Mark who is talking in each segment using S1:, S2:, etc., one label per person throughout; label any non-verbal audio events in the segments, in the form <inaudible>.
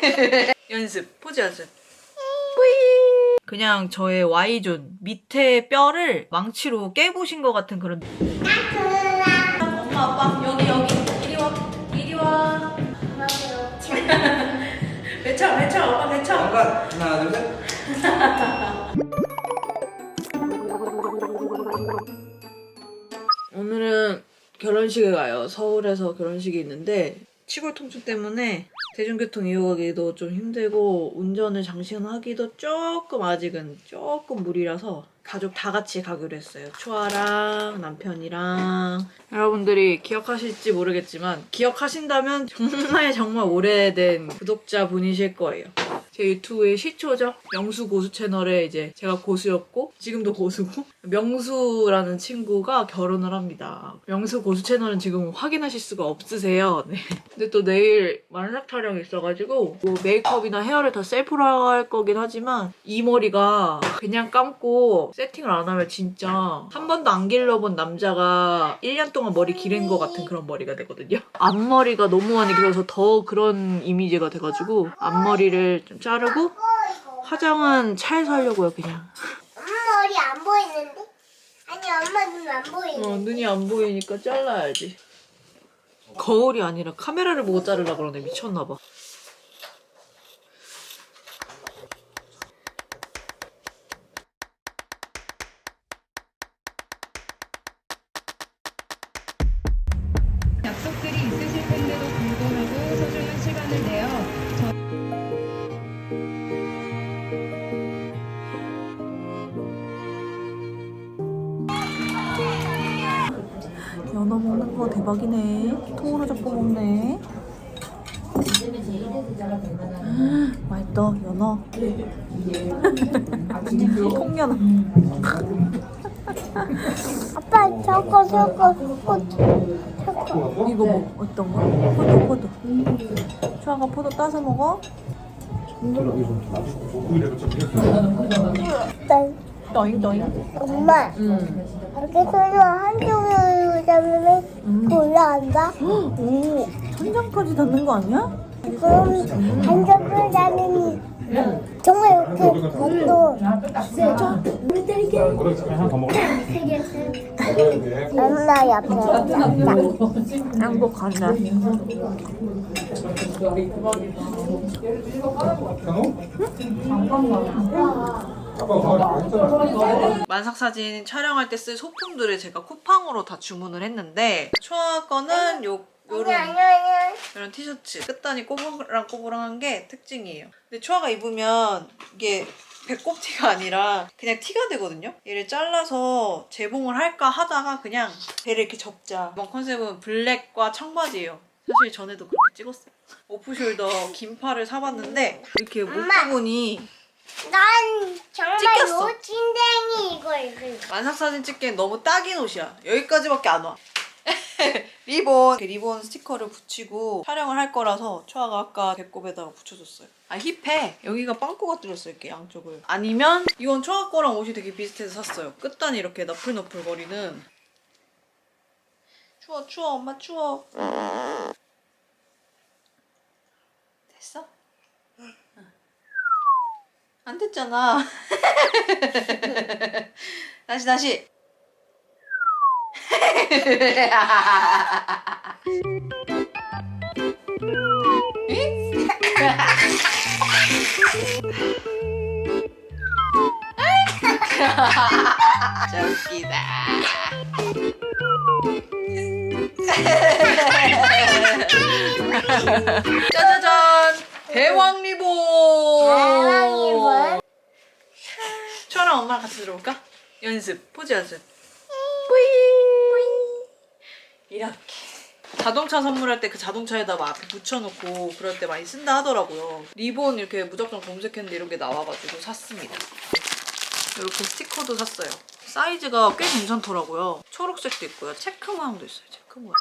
S1: <laughs> 연습 포즈 연습 뿌이 그냥 저의 Y존 밑에 뼈를 망치로 깨부신 것 같은 그런 엄마 아빠 여기 여기 이리 와 이리 와 배차 배차 아빠 배차
S2: 잠깐 하나 둘 셋. <laughs>
S1: 오늘은 결혼식에 가요. 서울에서 결혼식이 있는데 시골 통증 때문에 대중교통 이용하기도 좀 힘들고 운전을 장시간하기도 조금 아직은 조금 무리라서 가족 다 같이 가기로 했어요. 초아랑 남편이랑 여러분들이 기억하실지 모르겠지만 기억하신다면 정말 정말 오래된 구독자 분이실 거예요. 제 유튜브의 시초죠. 명수 고수 채널에 이제 제가 고수였고 지금도 고수고 <laughs> 명수라는 친구가 결혼을 합니다. 명수 고수 채널은 지금 확인하실 수가 없으세요. <laughs> 네. 근데 또 내일 만삭 촬영이 있어가지고 뭐 메이크업이나 헤어를 다 셀프로 할 거긴 하지만 이 머리가 그냥 감고 세팅을 안 하면 진짜 한 번도 안 길러본 남자가 1년 동안 머리 기른 것 같은 그런 머리가 되거든요. <laughs> 앞머리가 너무 많이 길어서 더 그런 이미지가 돼가지고 앞머리를 좀 자르고 화장은 차에서 하려고요 그냥.
S3: 머리 안 보이는데? 아니 엄마 눈 안 보이는데?
S1: 어, 눈이 안 보이니까 잘라야지. 거울이 아니라 카메라를 보고 자르려고 그러네. 미쳤나 봐. 대박이네. 통으로 잡고 먹네. 맛있다, 연어. <laughs> 통연어. <laughs>
S3: 아빠 저거 저거 꽃 저거
S1: 이거 뭐, 어떤 거? 포도, 포도. 추아가 포도 따서 먹어?
S3: 난
S1: 떠잉, 떠잉.
S3: 엄마
S1: 응.
S3: 이렇게 손으로 한쪽으 로 잡으면 올라간다?
S1: 오, 천장까지 닿는 거 아니야?
S3: 그럼 한쪽으로 잡으면 정말 이렇게 또 엄마 옆에 앉아
S1: 행복하네. 만삭 사진 촬영할 때 쓸 소품들을 제가 쿠팡으로 다 주문을 했는데 초아 거는 요 요런 이런 티셔츠 끝단이 꼬부랑 꼬부랑한 게 특징이에요. 근데 초아가 입으면 이게 배꼽티가 아니라 그냥 티가 되거든요. 얘를 잘라서 재봉을 할까 하다가 그냥 배를 이렇게 접자. 이번 컨셉은 블랙과 청바지예요. 사실 전에도 그렇게 찍었어요. 오프숄더 긴 팔을 사봤는데 이렇게 목. 부분이
S3: 난 정말. 요진댕이 이거 이거
S1: 만삭 사진 찍기엔 너무 딱인 옷이야. 여기까지밖에 안 와. <laughs> 리본 이렇게 리본 스티커를 붙이고 촬영을 할 거라서 초아가 아까 배꼽에다가 붙여줬어요. 아 힙해. 여기가 빵꾸가 뚫렸어 이렇게 양쪽을. 아니면 이건 초아 거랑 옷이 되게 비슷해서 샀어요. 끝단이 이렇게 너플너플 거리는. 추워 추워 엄마 추워. 됐어? 응. 안 됐잖아. <laughs> 다시 다시. 웃기다. 짜자잔! 대왕 리본!
S3: 대왕 리본?
S1: 엄마랑 같이 들어볼까? 연습, 포즈 연습. 뿌이! 이렇게. 자동차 선물할 때 그 자동차에다 막 붙여놓고 그럴 때 많이 쓴다 하더라고요. 리본 이렇게 무작정 검색했는데 이런 게 나와가지고 샀습니다. 이렇게 스티커도 샀어요. 사이즈가 꽤 괜찮더라고요. 초록색도 있고요. 체크 모양도 있어요. 체크 모양.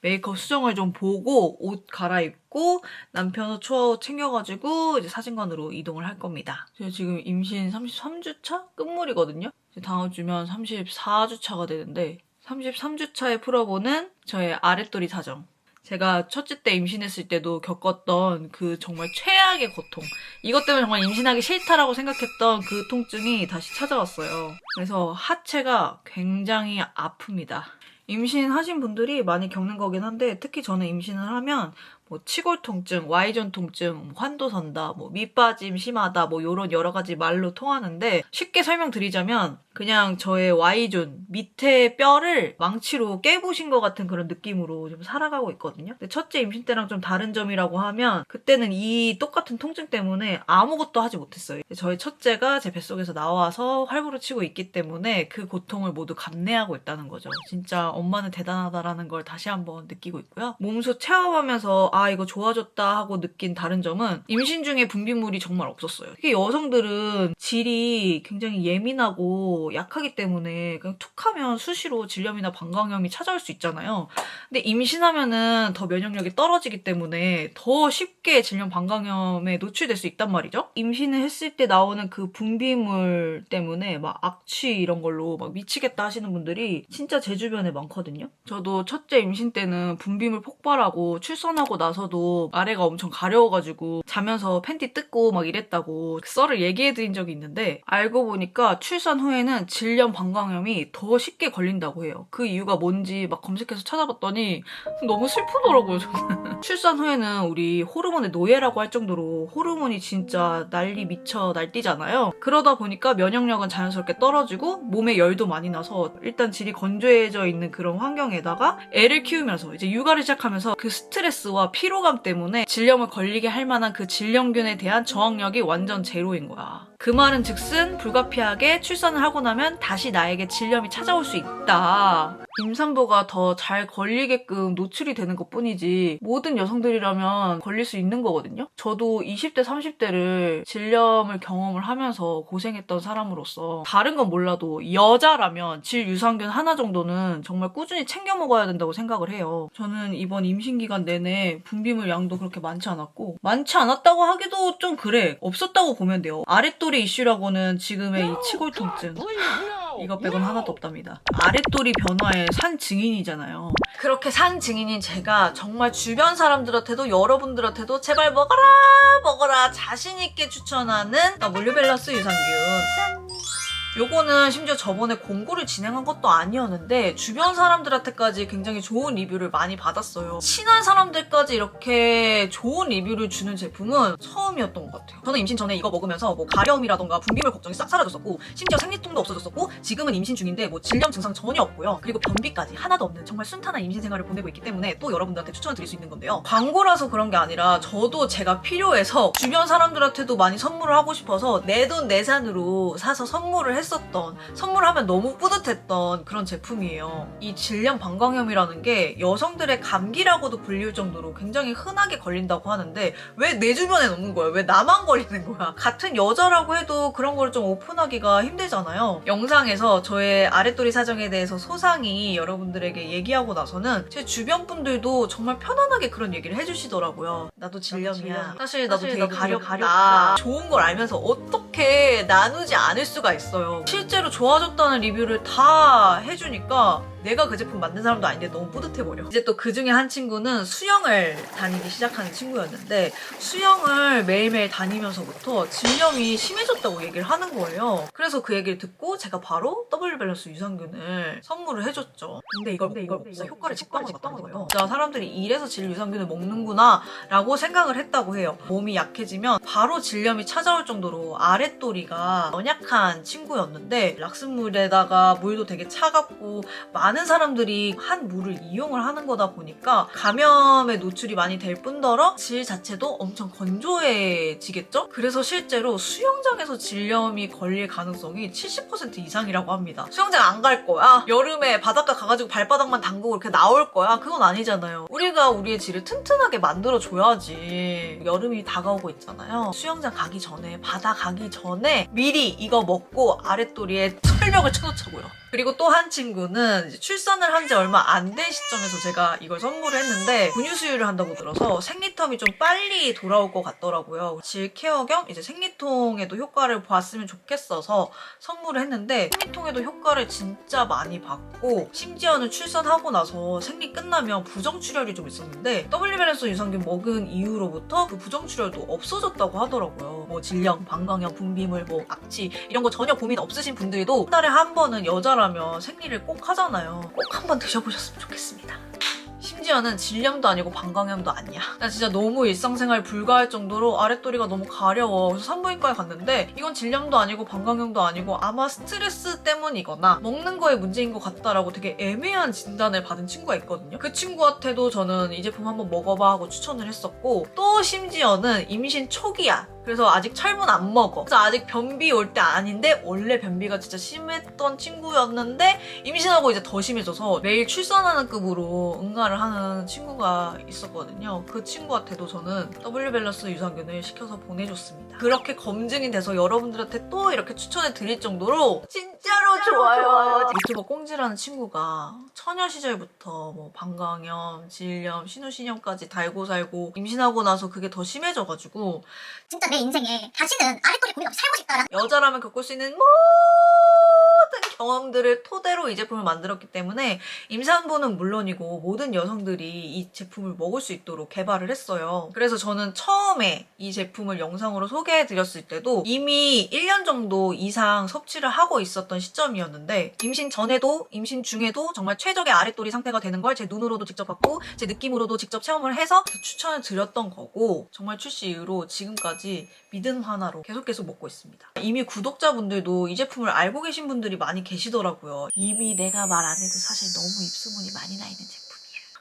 S1: 메이크업 수정을 좀 보고 옷 갈아입고 남편 옷 챙겨가지고 이제 사진관으로 이동을 할 겁니다. 제가 지금 임신 33주차 끝물이거든요. 다음 주면 34주차가 되는데 33주차에 풀어보는 저의 아랫도리 사정. 제가 첫째 때 임신했을 때도 겪었던 그 정말 최악의 고통. 이것 때문에 정말 임신하기 싫다라고 생각했던 그 통증이 다시 찾아왔어요. 그래서 하체가 굉장히 아픕니다. 임신하신 분들이 많이 겪는 거긴 한데 특히 저는 임신을 하면 뭐 치골 통증, Y존 통증, 뭐 환도 선다, 뭐 밑빠짐 심하다, 뭐 요런 여러 가지 말로 통하는데 쉽게 설명드리자면 그냥 저의 Y존 밑에 뼈를 망치로 깨부신 것 같은 그런 느낌으로 좀 살아가고 있거든요. 근데 첫째 임신 때랑 좀 다른 점이라고 하면 그때는 이 똑같은 통증 때문에 아무것도 하지 못했어요. 저희 첫째가 제 뱃속에서 나와서 활부를 치고 있기 때문에 그 고통을 모두 감내하고 있다는 거죠. 진짜 엄마는 대단하다라는 걸 다시 한번 느끼고 있고요. 몸소 체험하면서 아 이거 좋아졌다 하고 느낀 다른 점은 임신 중에 분비물이 정말 없었어요. 특히 여성들은 질이 굉장히 예민하고 약하기 때문에 그냥 툭하면 수시로 질염이나 방광염이 찾아올 수 있잖아요. 근데 임신하면은 더 면역력이 떨어지기 때문에 더 쉽게 질염 방광염에 노출될 수 있단 말이죠. 임신을 했을 때 나오는 그 분비물 때문에 막 악취 이런 걸로 막 미치겠다 하시는 분들이 진짜 제 주변에 많거든요. 저도 첫째 임신 때는 분비물 폭발하고 출산하고 나 서도 아래가 엄청 가려워가지고 자면서 팬티 뜯고 막 이랬다고 그 썰을 얘기해드린 적이 있는데 알고 보니까 출산 후에는 질염 방광염이 더 쉽게 걸린다고 해요. 그 이유가 뭔지 막 검색해서 찾아봤더니 너무 슬프더라고요, 저는. <laughs> 출산 후에는 우리 호르몬의 노예라고 할 정도로 호르몬이 진짜 난리 미쳐 날뛰잖아요. 그러다 보니까 면역력은 자연스럽게 떨어지고 몸에 열도 많이 나서 일단 질이 건조해져 있는 그런 환경에다가 애를 키우면서 이제 육아를 시작하면서 그 스트레스와 피로감 때문에 질염을 걸리게 할 만한 그 질염균에 대한 저항력이 완전 제로인 거야. 그 말은 즉슨 불가피하게 출산을 하고 나면 다시 나에게 질염이 찾아올 수 있다. 임산부가 더 잘 걸리게끔 노출이 되는 것 뿐이지 모든 여성들이라면 걸릴 수 있는 거거든요. 저도 20대, 30대를 질염을 경험을 하면서 고생했던 사람으로서 다른 건 몰라도 여자라면 질 유산균 하나 정도는 정말 꾸준히 챙겨 먹어야 된다고 생각을 해요. 저는 이번 임신 기간 내내 분비물 양도 그렇게 많지 않았고 많지 않았다고 하기도 좀 그래. 없었다고 보면 돼요. 아랫도 리 이슈라고는 지금의 이 치골 통증 이것 빼곤 하나도 없답니다. 아랫도리 변화의 산 증인이잖아요. 그렇게 산 증인인 제가 정말 주변 사람들한테도 여러분들한테도 제발 먹어라 먹어라 자신 있게 추천하는 몰류밸런스 유산균 짠! 요거는 심지어 저번에 공고를 진행한 것도 아니었는데 주변 사람들한테까지 굉장히 좋은 리뷰를 많이 받았어요. 친한 사람들까지 이렇게 좋은 리뷰를 주는 제품은 처음이었던 것 같아요. 저는 임신 전에 이거 먹으면서 뭐 가려움이라던가 분비물 걱정이 싹 사라졌었고 심지어 생리통도 없어졌었고 지금은 임신 중인데 뭐 질염 증상 전혀 없고요. 그리고 변비까지 하나도 없는 정말 순탄한 임신 생활을 보내고 있기 때문에 또 여러분들한테 추천을 드릴 수 있는 건데요. 광고라서 그런 게 아니라 저도 제가 필요해서 주변 사람들한테도 많이 선물을 하고 싶어서 내 돈 내산으로 사서 선물을 했었던 선물하면 너무 뿌듯했던 그런 제품이에요. 이 질염 방광염이라는 게 여성들의 감기라고도 불릴 정도로 굉장히 흔하게 걸린다고 하는데 왜 내 주변에 없는 거야? 왜 나만 걸리는 거야? 같은 여자라고 해도 그런 걸 좀 오픈하기가 힘들잖아요. 영상에서 저의 아랫도리 사정에 대해서 소상히 여러분들에게 얘기하고 나서는 제 주변 분들도 정말 편안하게 그런 얘기를 해주시더라고요. 나도 질염이야. 사실 나도 되게 가렵다. 좋은 걸 알면서 어떻게 나누지 않을 수가 있어요. 실제로 좋아졌다는 리뷰를 다 해주니까 내가 그 제품 만든 사람도 아닌데 너무 뿌듯해 버려. 이제 또 그 중에 한 친구는 수영을 다니기 시작하는 친구였는데 수영을 매일매일 다니면서부터 질염이 심해졌다고 얘기를 하는 거예요. 그래서 그 얘기를 듣고 제가 바로 W 밸런스 유산균을 선물을 해줬죠. 근데 이걸 근데 이걸 진짜 효과를 직방으로 봤다는 거예요. 진짜 사람들이 이래서 질 유산균을 먹는구나 라고 생각을 했다고 해요. 몸이 약해지면 바로 질염이 찾아올 정도로 아랫도리가 연약한 친구였는데 락슨물에다가 물도 되게 차갑고 많은 사람들이 한 물을 이용을 하는 거다 보니까 감염에 노출이 많이 될 뿐더러 질 자체도 엄청 건조해지겠죠? 그래서 실제로 수영장에서 질염이 걸릴 가능성이 70% 이상이라고 합니다. 수영장 안 갈 거야? 여름에 바닷가 가가지고 발바닥만 담그고 이렇게 나올 거야? 그건 아니잖아요. 우리가 우리의 질을 튼튼하게 만들어줘야지. 여름이 다가오고 있잖아요. 수영장 가기 전에, 바다 가기 전에 미리 이거 먹고 아랫도리에 철력을 쳐놓자고요. 그리고 또 한 친구는 출산을 한 지 얼마 안 된 시점에서 제가 이걸 선물을 했는데 분유 수유를 한다고 들어서 생리텀이 좀 빨리 돌아올 것 같더라고요. 질 케어 겸 이제 생리통에도 효과를 봤으면 좋겠어서 선물을 했는데 생리통에도 효과를 진짜 많이 봤고 심지어는 출산하고 나서 생리 끝나면 부정출혈이 좀 있었는데 W 밸런스 유산균 먹은 이후로부터 그 부정출혈도 없어졌다고 하더라고요. 뭐 질염, 방광염, 분비물, 뭐 악취 이런 거 전혀 고민 없으신 분들도 한 달에 한 번은 여자라면 생리를 꼭 하잖아요. 꼭 한 번 드셔보셨으면 좋겠습니다. 심지어는 질염도 아니고 방광염도 아니야. 나 진짜 너무 일상생활 불가할 정도로 아랫도리가 너무 가려워. 그래서 산부인과에 갔는데 이건 질염도 아니고 방광염도 아니고 아마 스트레스 때문이거나 먹는 거에 문제인 것 같다라고 되게 애매한 진단을 받은 친구가 있거든요. 그 친구한테도 저는 이 제품 한번 먹어봐 하고 추천을 했었고 또 심지어는 임신 초기야. 그래서 아직 철분 안 먹어. 그래서 아직 변비 올 때 아닌데 원래 변비가 진짜 심했던 친구였는데 임신하고 이제 더 심해져서 매일 출산하는 급으로 응가를 하는 친구가 있었거든요. 그 친구한테도 저는 W 밸런스 유산균을 시켜서 보내줬습니다. 그렇게 검증이 돼서 여러분들한테 또 이렇게 추천해 드릴 정도로 진짜로 좋아요. 유튜버 꽁지라는 친구가 처녀 시절부터 뭐 방광염, 질염, 신우신염까지 달고 살고 임신하고 나서 그게 더 심해져가지고
S4: 진짜 내 인생에 다시는 아랫도리 고민 없이 살고 싶다라는
S1: 여자라면 겪을 수 있는 모든 경험들을 토대로 이 제품을 만들었기 때문에 임산부는 물론이고 모든 여성들이 이 제품을 먹을 수 있도록 개발을 했어요. 그래서 저는 처음에 이 제품을 영상으로 소개해 드렸을 때도 이미 1년 정도 이상 섭취를 하고 있었던 시점이었는데 임신 전에도 임신 중에도 정말 최적의 아랫도리 상태가 되는 걸 제 눈으로도 직접 봤고 제 느낌으로도 직접 체험을 해서 추천을 드렸던 거고 정말 출시 이후로 지금까지 믿음 하나로 계속 계속 먹고 있습니다. 이미 구독자분들도 이 제품을 알고 계신 분들이 많이 계시더라고요. 이미 내가 말 안 해도 사실 너무 입소문이 많이 나 있는 제품이에요.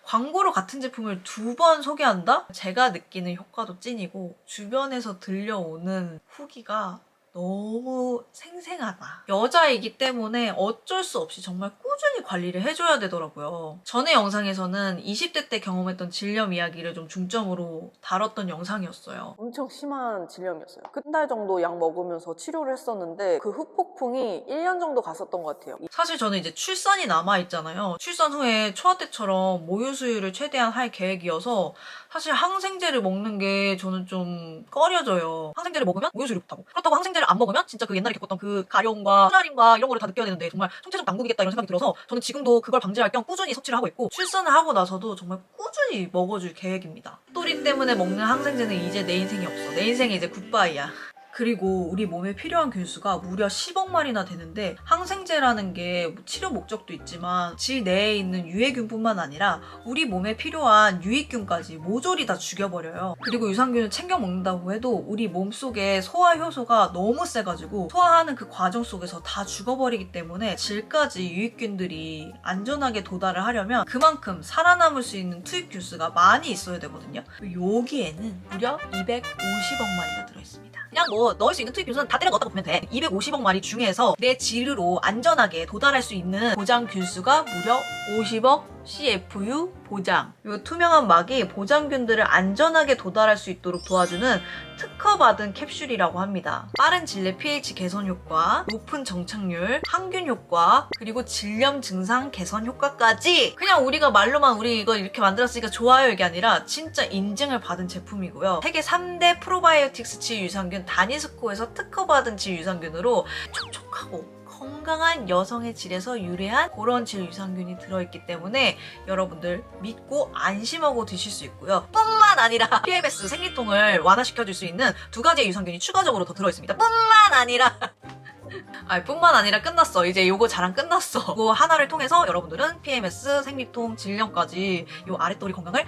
S1: 광고로 같은 제품을 두 번 소개한다? 제가 느끼는 효과도 찐이고 주변에서 들려오는 후기가 너무 생생하다. 여자이기 때문에 어쩔 수 없이 정말 꾸준히 관리를 해줘야 되더라고요. 전에 영상에서는 20대 때 경험했던 질염 이야기를 좀 중점으로 다뤘던 영상이었어요.
S5: 엄청 심한 질염이었어요. 한달 정도 약 먹으면서 치료를 했었는데 그 흑폭풍이 1년 정도 갔었던 것 같아요.
S1: 사실 저는 이제 출산이 남아있잖아요. 출산 후에 초아 때처럼 모유 수유를 최대한 할 계획이어서 사실 항생제를 먹는 게 저는 좀 꺼려져요. 항생제를 먹으면 모유 수유를 못하고 그렇다고 항생제를 안 먹으면 진짜 그 옛날에 겪었던 그 가려움과 수라림과 이런 거를 다 느껴야 되는데 정말 총체적 난국이겠다 이런 생각이 들어서 저는 지금도 그걸 방지할 겸 꾸준히 섭취를 하고 있고 출산을 하고 나서도 정말 꾸준히 먹어줄 계획입니다. 또리 때문에 먹는 항생제는 이제 내 인생이 없어. 내 인생이 이제 굿바이야. 그리고 우리 몸에 필요한 균수가 무려 10억 마리나 되는데 항생제라는 게뭐 치료 목적도 있지만 질 내에 있는 유해균뿐만 아니라 우리 몸에 필요한 유익균까지 모조리 다 죽여버려요. 그리고 유산균을 챙겨 먹는다고 해도 우리 몸 속에 소화 효소가 너무 세가지고 소화하는 그 과정 속에서 다 죽어버리기 때문에 질까지 유익균들이 안전하게 도달을 하려면 그만큼 살아남을 수 있는 투입 균수가 많이 있어야 되거든요. 여기에는 무려 250억 마리가 들어있습니다. 그냥 뭐 넣을 수 있는 투입 균수는 다 때려 넣었다고 보면 돼. 250억 마리 중에서 내 질으로 안전하게 도달할 수 있는 보장 균수가 무려 50억 CFU 보장. 이 투명한 막이 보장균들을 안전하게 도달할 수 있도록 도와주는 특허받은 캡슐이라고 합니다. 빠른 질내 pH 개선 효과, 높은 정착률, 항균 효과, 그리고 질염 증상 개선 효과까지 그냥 우리가 말로만 우리 이거 이렇게 만들었으니까 좋아요 이게 아니라 진짜 인증을 받은 제품이고요. 세계 3대 프로바이오틱스 질 유산균 다니스코에서 특허받은 질 유산균으로 촉촉하고 건강한 여성의 질에서 유래한 그런 질 유산균이 들어있기 때문에 여러분들 믿고 안심하고 드실 수 있고요. 뿐만 아니라 <laughs> PMS 생리통을 완화시켜줄 수 있는 두 가지의 유산균이 추가적으로 더 들어있습니다. 뿐만 아니라 <laughs> 아, 뿐만 아니라 끝났어. 이제 요거 자랑 끝났어. <laughs> 이거 하나를 통해서 여러분들은 PMS, 생리통, 질염까지 요 아랫도리 건강을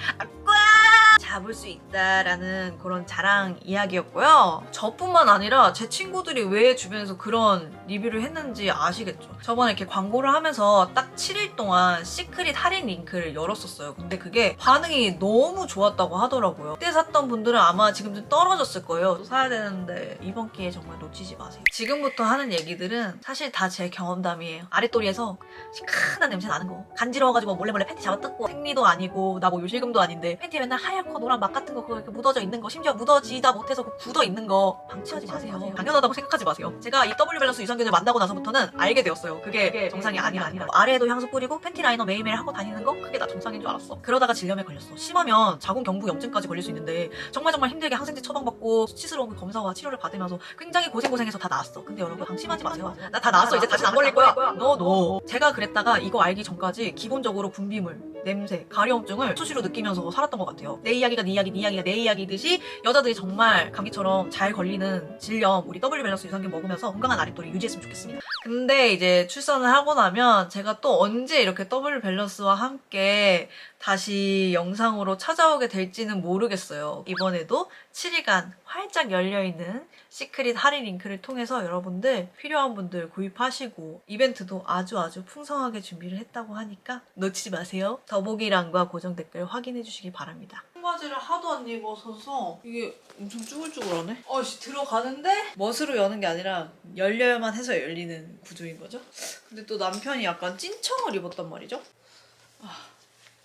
S1: 꽉 잡을 수 있다라는 그런 자랑 이야기였고요. 저뿐만 아니라 제 친구들이 왜 주변에서 그런 리뷰를 했는지 아시겠죠? 저번에 이렇게 광고를 하면서 딱 7일 동안 시크릿 할인 링크를 열었었어요. 근데 그게 반응이 너무 좋았다고 하더라고요. 그때 샀던 분들은 아마 지금 좀 떨어졌을 거예요. 또 사야 되는데 이번 기회에 정말 놓치지 마세요. 지금부터 하는 얘기들은 사실 다 제 경험담이에요. 아랫도리에서 시큰한 냄새 나는 거. 간지러워가지고 몰래 몰래 팬티 잡아 뜯고 생리도 아니고 나 뭐 요실금도 아닌데 팬티 맨날 하얗 고 노란 막 같은 거 그거 이렇게 묻어져 있는 거 심지어 묻어지다 못해서 그 굳어 있는 거 방치하지 마세요. 당연하다고 생각하지 마세요. 제가 이 W 밸런스 유산균을 만나고 나서부터는 알게 되었어요. 그게 정상이 아니라 아니라 아래에도 향수 뿌리고 팬티 라이너 매일매일 하고 다니는 거 그게 다 정상인 줄 알았어. 그러다가 질염에 걸렸어. 심하면 자궁 경부 염증까지 걸릴 수 있는데 정말 정말 힘들게 항생제 처방받고 수치스러운 그 검사와 치료를 받으면서 굉장히 고생고생해서 다 나았어. 근데 여러분 방심하지 마세요. 나 다 나았어. 이제 다시 안 걸릴 거야. 너 너. 제가 그랬다가 이거 알기 전까지 기본적으로 분비물, 냄새, 가려움증을 수시로 느끼면서 살았던 것 같아요. 내 이야기가 네 이야기, 네 이야기가 내 이야기듯이 여자들이 정말 감기처럼 잘 걸리는 질염 우리 W 밸런스 유산균 먹으면서 건강한 아랫도를 유지했으면 좋겠습니다. 근데 이제 출산을 하고 나면 제가 또 언제 이렇게 W 밸런스와 함께 다시 영상으로 찾아오게 될지는 모르겠어요. 이번에도 7일간 활짝 열려있는 시크릿 할인 링크를 통해서 여러분들 필요한 분들 구입하시고 이벤트도 아주 아주 풍성하게 준비를 했다고 하니까 놓치지 마세요. 더보기란과 고정 댓글 확인해 주시기 바랍니다. 청바지를 하도 안 입어서서 이게 엄청 쭈글쭈글하네? 어씨 들어가는데 멋으로 여는 게 아니라 열려야만 해서 열리는 구조인 거죠? 근데 또 남편이 약간 찐청을 입었단 말이죠?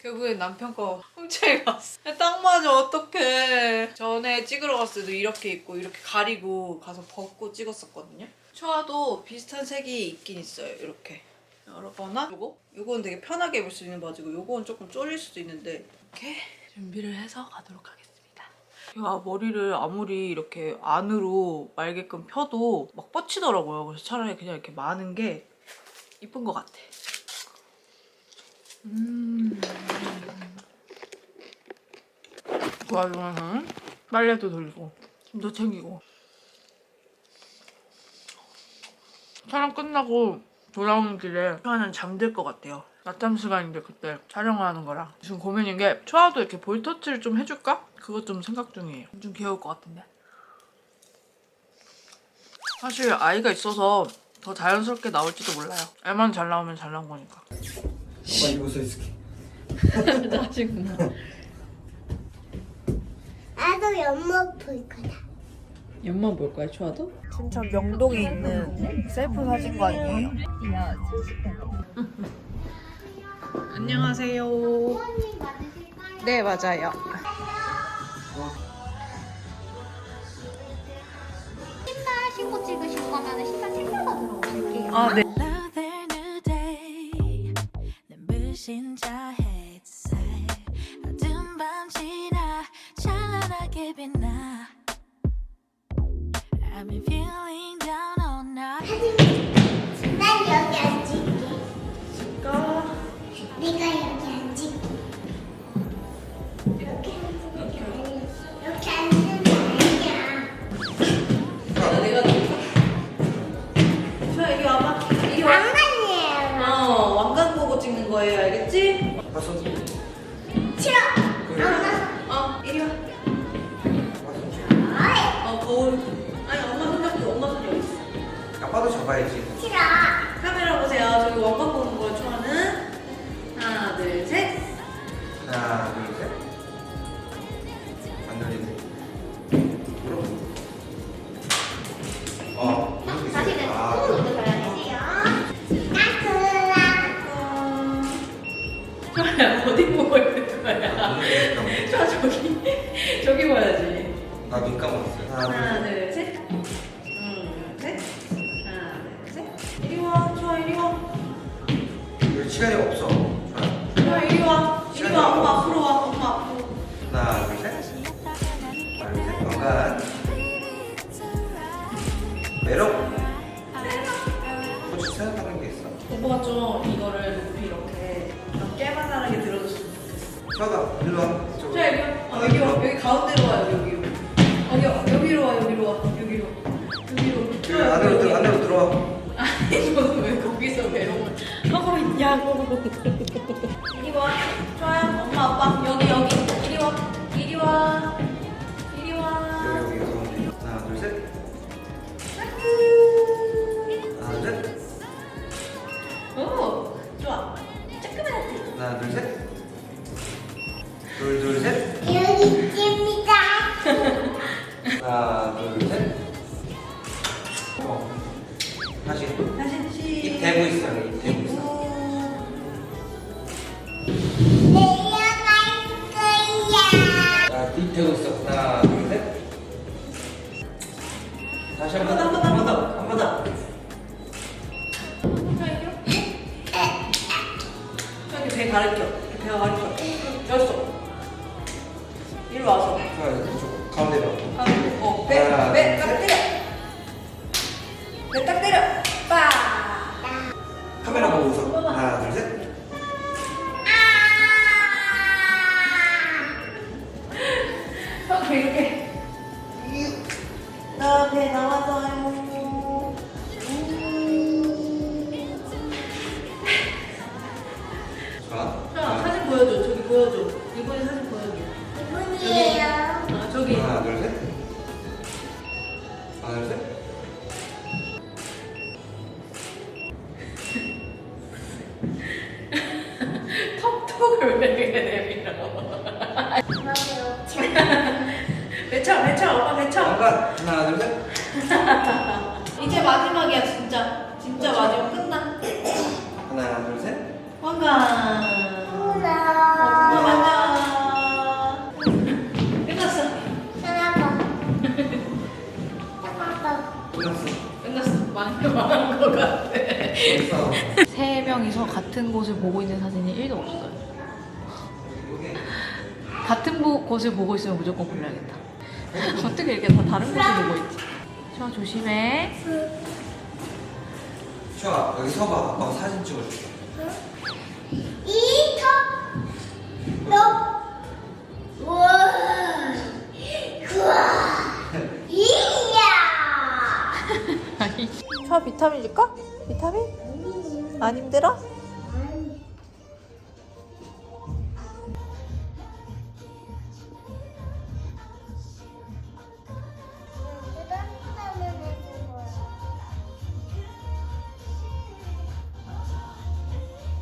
S1: 결국엔 남편 거 훔쳐입었어. 딱 맞아, 어떡해. 전에 찍으러 갔을 때도 이렇게 입고 이렇게 가리고 가서 벗고 찍었었거든요. 초아도 비슷한 색이 있긴 있어요, 이렇게. 열어거나 요거? 요거는 되게 편하게 입을 수 있는 바지고 요거는 조금 쫄릴 수도 있는데 이렇게 준비를 해서 가도록 하겠습니다. 야, 머리를 아무리 이렇게 안으로 말게끔 펴도 막 뻗치더라고요. 그래서 차라리 그냥 이렇게 마는 게 이쁜 것 같아. 음. 좋아하면 빨래도 돌리고 힘도 챙기고. 촬영 끝나고 돌아오는 길에 초아는 잠들 것 같아요. 낮잠 시간인데 그때 촬영을 하는 거라. 지금 고민인 게 초아도 이렇게 볼 터치를 좀 해줄까? 그것 좀 생각 중이에요. 좀 귀여울 것 같은데. 사실 아이가 있어서 더 자연스럽게 나올지도 몰라요. 애만 잘 나오면 잘 나온 거니까
S2: 오빠 이거 서 있을게. <laughs>
S6: 짜증나.
S7: 나도 연못 볼 거다.
S6: 연만 볼 거야, 초아도? 춘천 명동에 있는 셀프 사진관이에요. 안녕하세요.
S7: 언니 맞으실까요?
S6: 네, 맞아요.
S8: 신발 신고 찍으실 거면 신발 챙겨서 들어오실게요.
S6: 아, 네.
S3: 찬란하게 빛나 I've been feeling
S7: 아
S2: 시간이 없어. 좋아요.
S6: 초아, 이리 와. 이리 와, 엄마 앞으로 와, 엄마 앞으로.
S2: 하나, 둘, 셋. 하나, 둘, 셋. 왕관. 매력. 혹시 생각하는 게 있어?
S6: 오빠가 좀 이거를 높이 이렇게 좀 깨만하게 들어줬으면 좋겠어.
S2: 초아가 일로 와. 이쪽으로.
S6: 자, 여기 와. 어, 여기 와. 여기 가운데로 와. 여기, 이리 와. 좋아요. 엄마, 아빠. 여기, 여기. 이리 와. 이리 와. 이리 와.
S2: 여기, 여기, 가운데. 하나, 둘, 셋. 하나, 둘, 셋.
S6: 오, 좋아. 조그만하지?
S2: 하나, 둘, 셋. 둘, 둘, 셋. 망한 것 같아.
S1: 세 명이서 같은 곳을 보고 있는 사진이 1도 없어요. 같은 보- 곳을 보고 있으면 무조건 골라야겠다. 어떻게 이렇게 다 다른 곳을 보고 있지? 저 조심해.
S3: 슈아, 여기 서봐. 아빠가 사진 찍어줄게.
S1: 저 비타민 줄까? 비타민? 안 힘들어?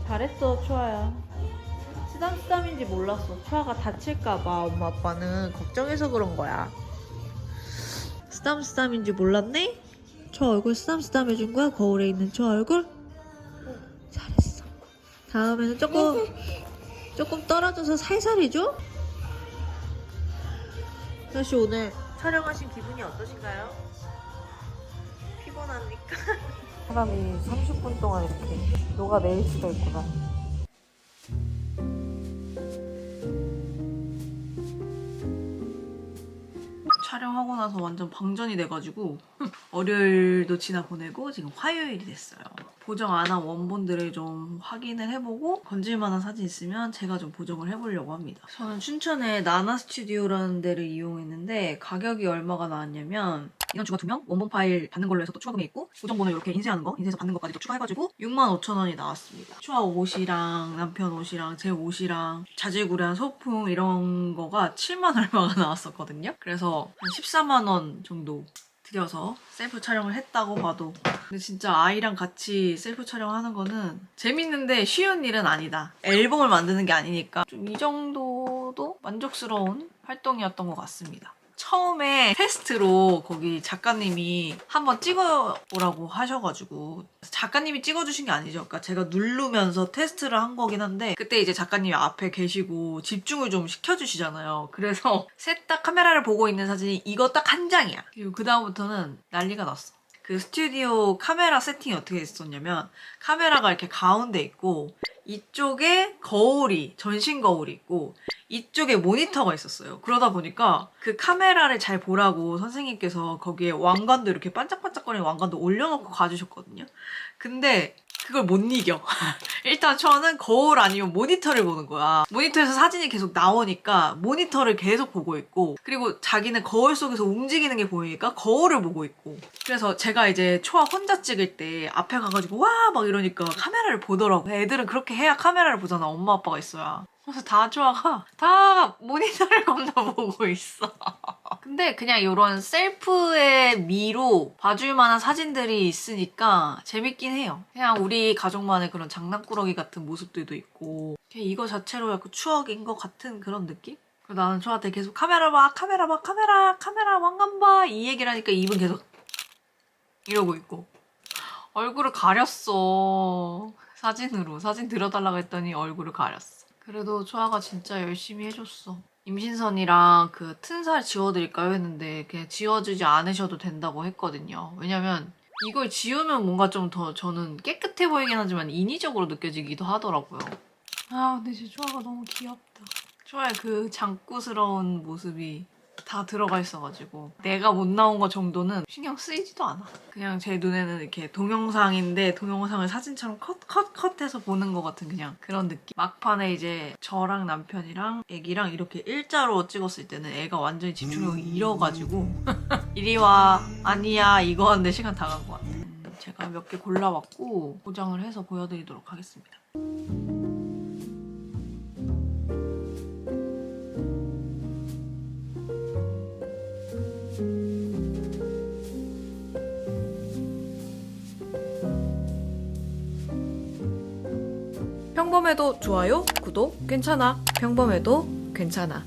S1: 잘했어, 추아야. 쓰담쓰담인지 몰랐어. 추아가 다칠까봐 엄마 아빠는 걱정해서 그런 거야. 쓰담쓰담인지 몰랐네? 저 얼굴 쓰담쓰담 해준 거야? 거울에 있는 저 얼굴? 잘했어. 다음에는 조금, 조금 떨어져서 살살 해줘? 사실 오늘 촬영하신 기분이 어떠신가요? 피곤합니까? 사람이 30분 동안 이렇게 녹아내릴 수가 있구나. 촬영하고 나서 완전 방전이 돼가지고 <laughs> 월요일도 지나 보내고 지금 화요일이 됐어요. 보정 안 한 원본들을 좀 확인을 해보고 건질만한 사진 있으면 제가 좀 보정을 해보려고 합니다. 저는 춘천에 나나 스튜디오라는 데를 이용했는데 가격이 얼마가 나왔냐면 이건 주가 2명 원본 파일 받는 걸로 해서 또 추가금이 있고 보정본을 이렇게 인쇄하는 거 인쇄해서 받는 것까지 또 추가해가지고 65,000원이 나왔습니다. 추아 옷이랑 남편 옷이랑 제 옷이랑 자질구레한 소품 이런 거가 7만 얼마가 <laughs> 나왔었거든요. 그래서 한 14만 원 정도 들여서 셀프 촬영을 했다고 봐도 근데 진짜 아이랑 같이 셀프 촬영하는 거는 재밌는데 쉬운 일은 아니다. 앨범을 만드는 게 아니니까 좀 이 정도도 만족스러운 활동이었던 것 같습니다. 처음에 테스트로 거기 작가님이 한번 찍어오라고 하셔가지고 작가님이 찍어주신 게 아니죠. 그러니까 제가 누르면서 테스트를 한 거긴 한데 그때 이제 작가님이 앞에 계시고 집중을 좀 시켜주시잖아요. 그래서 <laughs> 셋 다 카메라를 보고 있는 사진이 이거 딱 한 장이야. 그리고 그 다음부터는 난리가 났어. 그 스튜디오 카메라 세팅이 어떻게 했었냐면 카메라가 이렇게 가운데 있고 이쪽에 거울이 전신 거울이 있고 이쪽에 모니터가 있었어요. 그러다 보니까 그 카메라를 잘 보라고 선생님께서 거기에 왕관도 이렇게 반짝반짝거리는 왕관도 올려놓고 가주셨거든요. 근데 그걸 못 이겨. <laughs> 일단 저는 거울 아니면 모니터를 보는 거야. 모니터에서 사진이 계속 나오니까 모니터를 계속 보고 있고 그리고 자기는 거울 속에서 움직이는 게 보이니까 거울을 보고 있고 그래서 제가 이제 초아 혼자 찍을 때 앞에 가가지고 와 막 이러니까 카메라를 보더라고. 애들은 그렇게 해야 카메라를 보잖아. 엄마 아빠가 있어야. 그래서 다 초아가 다 모니터를 <laughs> 겁나 보고 있어. 근데 그냥 이런 셀프의 미로 봐줄 만한 사진들이 있으니까 재밌긴 해요. 그냥 우리 가족만의 그런 장난꾸러기 같은 모습들도 있고 이거 자체로 약간 추억인 것 같은 그런 느낌? 나는 초아한테 계속 카메라 봐, 카메라 봐, 카메라, 카메라 왕관 봐 이 얘기를 하니까 입은 계속 이러고 있고 얼굴을 가렸어. 사진으로 사진 들어달라고 했더니 얼굴을 가렸어. 그래도 초아가 진짜 열심히 해줬어. 임신선이랑 그 튼살 지워드릴까요 했는데 그냥 지워주지 않으셔도 된다고 했거든요. 왜냐면 이걸 지우면 뭔가 좀 더 저는 깨끗해 보이긴 하지만 인위적으로 느껴지기도 하더라고요. 아 근데 제 조아가 너무 귀엽다. 조아의 그 장꾸스러운 모습이 다 들어가 있어가지고 내가 못 나온 거 정도는 신경 쓰이지도 않아. 그냥 제 눈에는 이렇게 동영상인데 동영상을 사진처럼 컷 컷 컷 해서 보는 것 같은 그냥 그런 느낌. 막판에 이제 저랑 남편이랑 애기랑 이렇게 일자로 찍었을 때는 애가 완전히 집중력을 잃어가지고 <laughs> 이리 와 아니야 이거 하는데 시간 다 간 것 같아. 음, 제가 몇 개 골라왔고 포장을 해서 보여드리도록 하겠습니다. 평범해도 좋아요, 구독, 괜찮아. 평범해도 괜찮아.